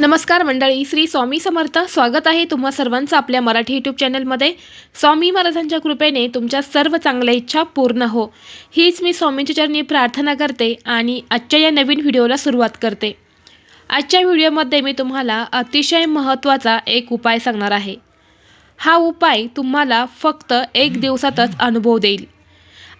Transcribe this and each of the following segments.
नमस्कार मंडळी श्री स्वामी समर्थ. स्वागत आहे तुम्हा सर्वांचं आपल्या मराठी यूट्यूब चॅनलमध्ये. स्वामी महाराजांच्या कृपेने तुमच्या सर्व चांगल्या इच्छा पूर्ण हो. हीच मी स्वामींच्या चरणी प्रार्थना करते आणि आजच्या या नवीन व्हिडिओला सुरुवात करते. आजच्या व्हिडिओमध्ये मी तुम्हाला अतिशय महत्त्वाचा एक उपाय सांगणार आहे. हा उपाय तुम्हाला फक्त एक दिवसातच अनुभव देईल.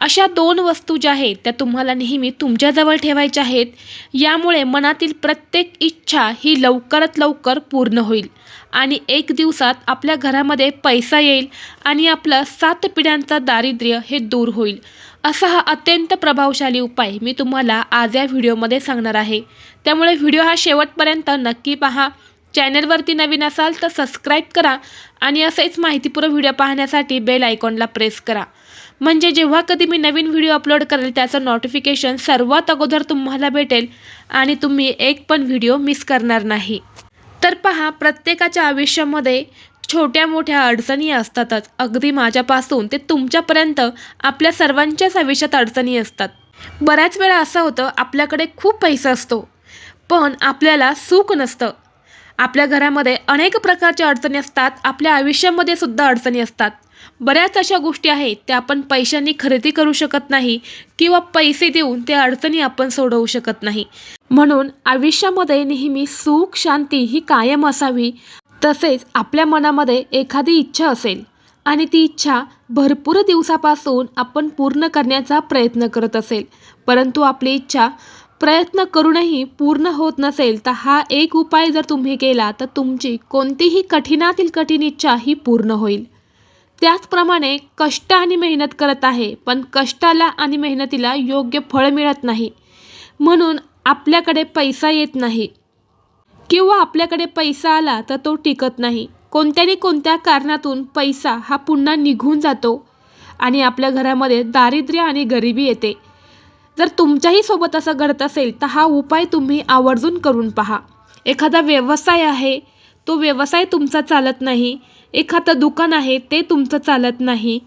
अशा दोन वस्तू ज्या आहेत त्या तुम्हाला नेहमी तुमच्याजवळ ठेवायच्या आहेत. यामुळे मनातील प्रत्येक इच्छा ही लवकरात लवकर पूर्ण होईल आणि एक दिवसात आपल्या घरामध्ये पैसा येईल आणि आपलं सात पिढ्यांचा दारिद्र्य हे दूर होईल. असा हा अत्यंत प्रभावशाली उपाय मी तुम्हाला आज या व्हिडिओमध्ये सांगणार आहे. त्यामुळे व्हिडिओ हा शेवटपर्यंत नक्की पहा. चॅनलवरती नवीन असाल तर सबस्क्राईब करा आणि असेच माहितीपूर्ण व्हिडिओ पाहण्यासाठी बेल आयकॉनला प्रेस करा. म्हणजे जेव्हा कधी मी नवीन व्हिडिओ अपलोड करेल त्याचं नोटिफिकेशन सर्वात अगोदर तुम्हाला भेटेल आणि तुम्ही एक पण व्हिडिओ मिस करणार नाही. तर पहा प्रत्येकाच्या आयुष्यामध्ये छोट्या मोठ्या अडचणी असतातच. अगदी माझ्यापासून ते तुमच्यापर्यंत आपल्या सर्वांच्याच आयुष्यात अडचणी असतात. बऱ्याच वेळा असं होतं आपल्याकडे खूप पैसा असतो पण आपल्याला सुख नसतं. आपल्या घरामध्ये अनेक प्रकारच्या अडचणी असतात आपल्या आयुष्यामध्ये सुद्धा अडचणी असतात. बऱ्याच अशा गोष्टी आहेत त्या आपण पैशांनी खरेदी करू शकत नाही किंवा पैसे देऊन त्या अडचणी आपण सोडवू शकत नाही. म्हणून आयुष्यामध्ये नेहमी सुख शांती ही कायम असावी तसेच आपल्या मनामध्ये एखादी इच्छा असेल आणि ती इच्छा भरपूर दिवसापासून आपण पूर्ण करण्याचा प्रयत्न करत असेल परंतु आपली इच्छा प्रयत्न करूनही पूर्ण होत नसेल तर हा एक उपाय जर तुम्ही केला तर तुमची कोणतीही कठीणातील कठीण इच्छा ही पूर्ण होईल. त्याचप्रमाणे कष्ट आणि मेहनत करत आहे पण कष्टाला आणि मेहनतीला योग्य फळ मिळत नाही. म्हणून आपल्याकडे पैसा येत नाही. किंवा आपल्याकडे पैसा आला तर तो टिकत नाही. कोणत्याने कोणत्या कारणातून पैसा हा पुन्हा निघून जातो आणि आपल्या घरामध्ये दारिद्र्य आणि गरिबी येते. जर तुमच्याही सोबत असं घडत असेल तर हा उपाय तुम्ही आवर्जून करून पहा. एखादा व्यवसाय आहे तो व्यवसाय तुमचा चालत नाही. एखादं दुकान आहे ते तुमचं चालत नाही.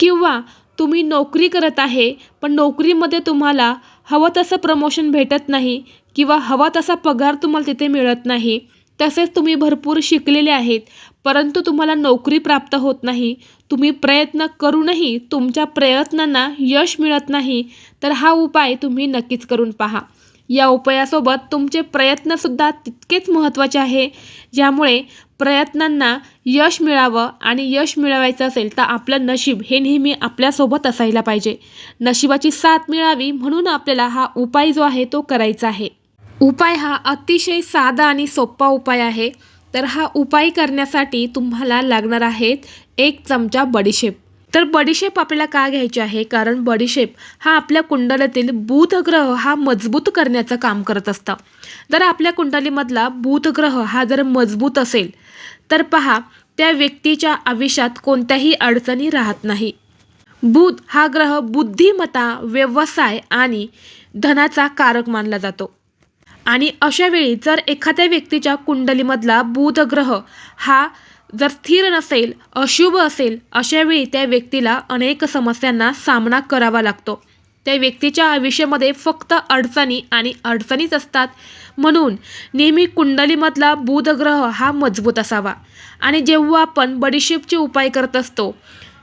किंवा तुम्ही नोकरी करत आहे पण नोकरीमध्ये तुम्हाला हवं तसं प्रमोशन भेटत नाही किंवा हवा तसा पगार तुम्हाला तिथे मिळत नाही. तसेच तुम्ही भरपूर शिकलेले आहेत परंतु तुम्हाला नोकरी प्राप्त होत नाही. तुम्ही प्रयत्न करूनही तुमच्या प्रयत्नांना यश मिळत नाही. तर हा उपाय तुम्ही नक्कीच करून पहा. या उपायासोबत तुमचे प्रयत्नसुद्धा तितकेच महत्त्वाचे आहे ज्यामुळे प्रयत्नांना यश मिळावं आणि यश मिळवायचं असेल तर आपलं नशीब हे नेहमी आपल्यासोबत असायला पाहिजे. नशिबाची साथ मिळावी म्हणून आपल्याला हा उपाय जो आहे तो करायचा आहे. उपाय हा अतिशय साधा आणि सोपा उपाय आहे. तर हा उपाय करण्यासाठी तुम्हाला लागणार आहेत एक चमचा बडीशेप. तर बडीशेप आपल्याला का घ्यायची आहे? कारण बडीशेप हा आपल्या कुंडलीतील बुधग्रह हा मजबूत करण्याचं काम करत असतं. जर आपल्या कुंडलीमधला बुधग्रह हा जर मजबूत असेल तर पहा त्या व्यक्तीच्या आयुष्यात कोणत्याही अडचणी राहत नाही. बुध हा ग्रह बुद्धिमत्ता व्यवसाय आणि धनाचा कारक मानला जातो. आणि अशावेळी जर एखाद्या व्यक्तीच्या कुंडलीमधला बुध ग्रह हा जर स्थिर नसेल अशुभ असेल अशावेळी त्या व्यक्तीला अनेक समस्यांना सामना करावा लागतो. त्या व्यक्तीच्या आयुष्यामध्ये फक्त अडचणी आणि अडचणीच असतात. म्हणून नेहमी कुंडलीमधला बुधग्रह हा मजबूत असावा. आणि जेव्हा आपण बडीशेपचे उपाय करत असतो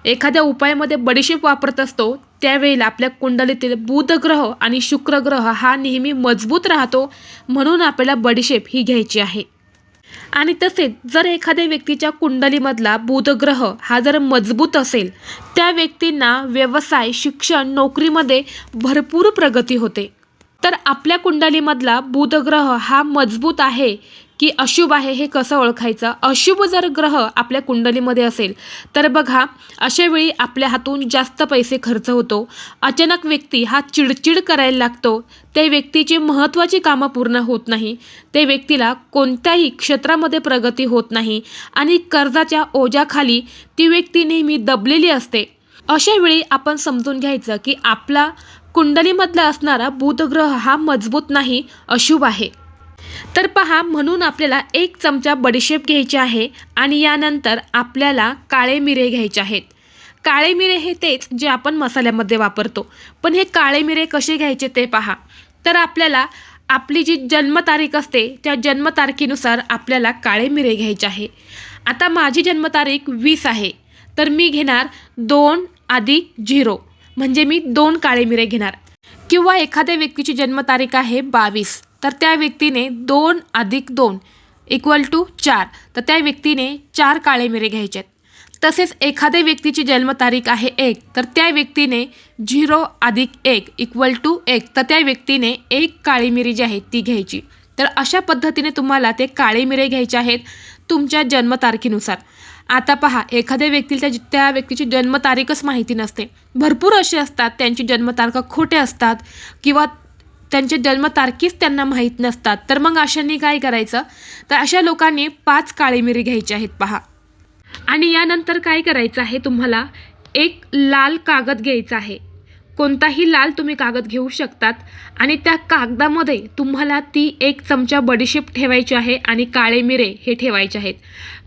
एखाद्या उपायामध्ये बडीशेप वापरत असतो त्यावेळेला आपल्या कुंडलीतील बुधग्रह आणि शुक्रग्रह हा नेहमी मजबूत राहतो. म्हणून आपल्याला बडीशेप ही घ्यायची आहे. आणि तसेच जर एखाद्या व्यक्तीच्या कुंडलीमधला बुधग्रह हा जर मजबूत असेल त्या व्यक्तींना व्यवसाय शिक्षण नोकरीमध्ये भरपूर प्रगती होते. तर आपल्या कुंडलीमधला बुधग्रह हा मजबूत आहे की अशुभ आहे हे कसं ओळखायचं? अशुभ जर ग्रह आपल्या कुंडलीमध्ये असेल तर बघा अशा वेळी आपल्या हातून जास्त पैसे खर्च होतो. अचानक व्यक्ती हा चिडचिड करायला लागतो. त्या व्यक्तीची महत्त्वाची कामं पूर्ण होत नाही. त्या व्यक्तीला कोणत्याही क्षेत्रामध्ये प्रगती होत नाही आणि कर्जाच्या ओझ्याखाली ती व्यक्ती नेहमी दबलेली असते. अशा वेळी आपण समजून घ्यायचं की आपला कुंडलीमधला असणारा बुधग्रह हा मजबूत नाही अशुभ आहे. तर पहा म्हणून आपल्याला एक चमचा बडीशेप घ्यायची आहे आणि यानंतर आपल्याला काळे मिरे घ्यायचे आहेत. काळे मिरे हे तेच जे आपण मसाल्यामध्ये वापरतो. पण हे काळे मिरे कसे घ्यायचे ते पहा. तर आपल्याला आपली जी जन्मतारीख असते त्या जन्मतारखेनुसार आपल्याला काळे मिरे घ्यायचे आहे. आता माझी जन्मतारीख वीस आहे. तर मी घेणार दोन अधिक झिरो. म्हणजे मी दोन काळे मिरे घेणार. किंवा एखाद्या व्यक्तीची जन्मतारीख आहे बावीस. तर त्या व्यक्तीने दोन अधिक दोन इक्वल टू चार. तर त्या व्यक्तीने चार काळे मिरे घ्यायचे आहेत. तसेच एखाद्या व्यक्तीची जन्मतारीख आहे एक तर त्या व्यक्तीने झिरो अधिक एक इक्वल टू एक. तर त्या व्यक्तीने एक काळी मिरी जी आहे ती घ्यायची. तर अशा पद्धतीने तुम्हाला ते काळे मिरे घ्यायचे आहेत तुमच्या जन्मतारखेनुसार. आता पहा एखाद्या व्यक्तीला त्या त्या व्यक्तीची जन्मतारीखच माहिती नसते. भरपूर असे असतात त्यांची जन्मतारखा खोटे असतात किंवा त्यांचे जन्मतारखीच त्यांना माहीत नसतात. तर मग अशांनी काय करायचं? तर अशा लोकांनी पाच काळी मिरी घ्यायची आहेत पहा. आणि यानंतर काय करायचं आहे तुम्हाला? एक लाल कागद घ्यायचा आहे. कोणताही लाल तुम्ही कागद घेऊ शकतात. आणि त्या कागदामध्ये तुम्हाला ती एक चमचा बडीशेप ठेवायची आहे आणि काळे मिरे हे ठेवायचे आहेत.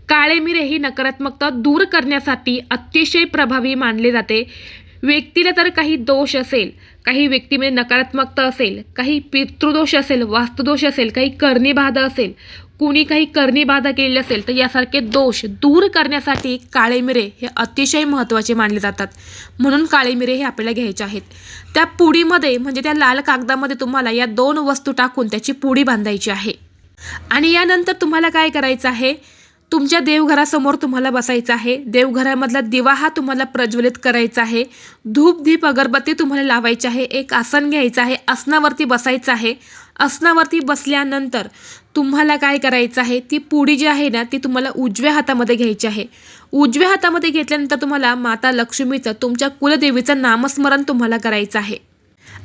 काळे मिरे ही नकारात्मकता दूर करण्यासाठी अतिशय प्रभावी मानले जाते. व्यक्तीला जर काही दोष असेल काही व्यक्तीमध्ये म्हणजे नकारात्मकता असेल काही पितृदोष असेल वास्तुदोष असेल काही कर्णीबाधा असेल कुणी काही कर्णीबाधा केलेली असेल तर यासारखे दोष दूर करण्यासाठी काळे मिरे हे अतिशय महत्त्वाचे मानले जातात. म्हणून काळे मिरे हे आपल्याला घ्यायचे आहेत. त्या पुडीमध्ये म्हणजे त्या लाल कागदामध्ये तुम्हाला या दोन वस्तू टाकून त्याची पुडी बांधायची आहे. आणि यानंतर तुम्हाला काय करायचं आहे? तुमच्या देवघरासमोर तुम्हाला बसायचं आहे. देवघरामधला दिवा हा तुम्हाला प्रज्वलित करायचा आहे. धूप दीप अगरबत्ती तुम्हाला लावायची आहे. एक आसन घ्यायचं आहे. आसनावरती बसायचं आहे. आसनावरती बसल्यानंतर तुम्हाला काय करायचं आहे? ती पुडी जी आहे ना ती तुम्हाला उजव्या हातामध्ये घ्यायची आहे. उजव्या हातामध्ये घेतल्यानंतर तुम्हाला माता लक्ष्मीचं तुमच्या कुलदेवीचं नामस्मरण तुम्हाला करायचं आहे.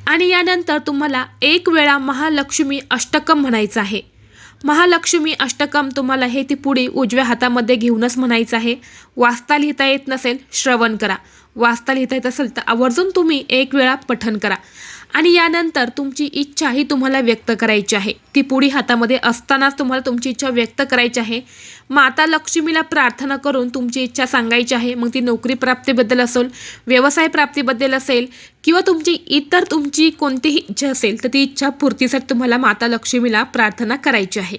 आणि यानंतर तुम्हाला एक वेळा महालक्ष्मी अष्टकम म्हणायचं आहे. महालक्ष्मी अष्टकम तुम्हाला हे ती पुढे उजव्या हातामध्ये घेऊनच म्हणायचं आहे. वाचता लिहिता येत नसेल श्रवण करा. वाचता लिहिता येत असेल तर आवर्जून तुम्ही एक वेळा पठण करा. आणि यानंतर तुमची इच्छा ही तुम्हाला व्यक्त करायची आहे. ती पुडी हातामध्ये असतानाच तुम्हाला तुमची इच्छा व्यक्त करायची आहे. माता लक्ष्मीला प्रार्थना करून तुमची इच्छा सांगायची आहे. मग ती नोकरी प्राप्तीबद्दल असेल व्यवसाय प्राप्तीबद्दल असेल किंवा तुमची इतर तुमची कोणतीही इच्छा असेल तर ती इच्छा पूर्तीसाठी तुम्हाला माता लक्ष्मीला प्रार्थना करायची आहे.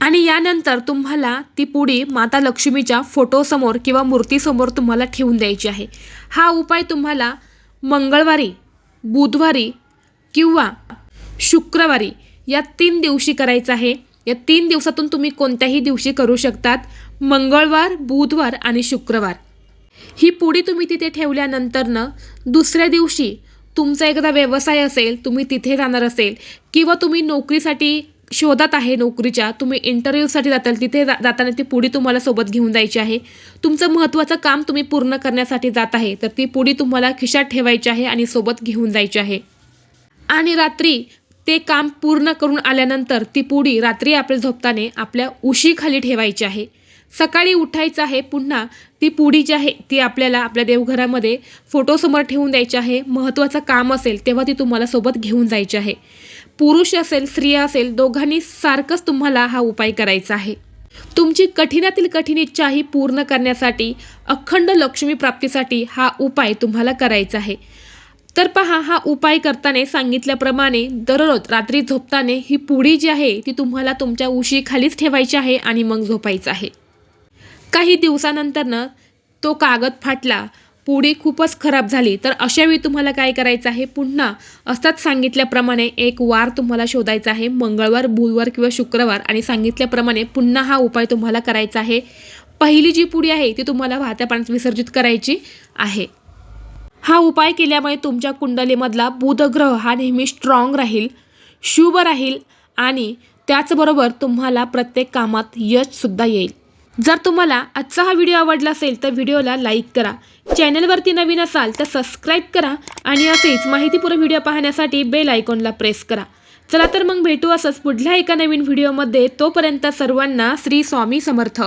आणि यानंतर तुम्हाला ती पुडी माता लक्ष्मीच्या फोटोसमोर किंवा मूर्तीसमोर तुम्हाला ठेवून द्यायची आहे. हा उपाय तुम्हाला मंगळवारी बुधवारी किंवा शुक्रवारी या तीन दिवशी करायचं आहे. या तीन दिवसातून तुम्ही कोणत्याही दिवशी करू शकतात. मंगळवार बुधवार आणि शुक्रवार. ही पुडी तुम्ही तिथे ठेवल्यानंतरनं दुसऱ्या दिवशी तुमचा एखादा व्यवसाय असेल तुम्ही तिथे जाणार असेल किंवा तुम्ही नोकरीसाठी शोधात आहे नोकरीच्या तुम्ही इंटरव्ह्यूसाठी जाताल तिथे जा जाताना ती पुडी तुम्हाला सोबत घेऊन जायची आहे. तुमचं महत्त्वाचं काम तुम्ही पूर्ण करण्यासाठी जात आहे तर ती पुडी तुम्हाला खिशात ठेवायची आहे आणि सोबत घेऊन जायची आहे. आणि रात्री ते काम पूर्ण करून आल्यानंतर ती पुडी रात्री आपल्या झोपताने आपल्या उशीखाली ठेवायची आहे. सकाळी उठायचं आहे पुन्हा ती पुडी जी आहे ती आपल्याला आपल्या देवघरामध्ये फोटोसमोर ठेवून द्यायची आहे. महत्त्वाचं काम असेल तेव्हा ती तुम्हाला सोबत घेऊन जायची आहे. पुरुष असेल स्त्रिया असेल दोघांनी सारखंच तुम्हाला हा उपाय करायचा आहे. तुमची कठीणातील कठीण इच्छा ही पूर्ण करण्यासाठी अखंड लक्ष्मी प्राप्तीसाठी हा उपाय तुम्हाला करायचा आहे. तर पहा हा उपाय करताना सांगितल्याप्रमाणे दररोज रात्री झोपताना ही पुडी जी आहे ती तुम्हाला तुमच्या उशीखालीच ठेवायची आहे आणि मग झोपायचं आहे. काही दिवसानंतरनं तो कागद फाटला. पुडी खूपच खराब झाली. तर अशावेळी तुम्हाला काय करायचं आहे? पुन्हा असतात सांगितल्याप्रमाणे एक वार तुम्हाला शोधायचा आहे. मंगळवार बुधवार किंवा शुक्रवार आणि सांगितल्याप्रमाणे पुन्हा हा उपाय तुम्हाला करायचा आहे. पहिली जी पुडी आहे ती तुम्हाला वाहत्या पाण्यात विसर्जित करायची आहे. हा उपाय केल्यामुळे तुमच्या कुंडलीमधला बुधग्रह हा नेहमी स्ट्रॉंग राहील शुभ राहील आणि त्याचबरोबर तुम्हाला प्रत्येक कामात यशसुद्धा येईल. जर तुम्हाला आजचा हा व्हिडिओ आवडला असेल तर व्हिडिओला लाईक करा. चॅनलवरती नवीन असाल तर सबस्क्राईब करा आणि असेच माहितीपूर्ण व्हिडिओ पाहण्यासाठी बेल आयकॉनला प्रेस करा. चला तर मग भेटू असंच पुढल्या एका नवीन व्हिडिओमध्ये. तोपर्यंत सर्वांना श्री स्वामी समर्थ.